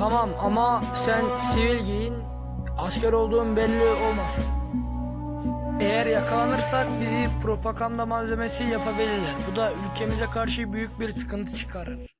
Tamam ama sen sivil giyin. Asker olduğun belli olmasın. Eğer yakalanırsak bizi propaganda malzemesi yapabilirler. Bu da ülkemize karşı büyük bir sıkıntı çıkarır.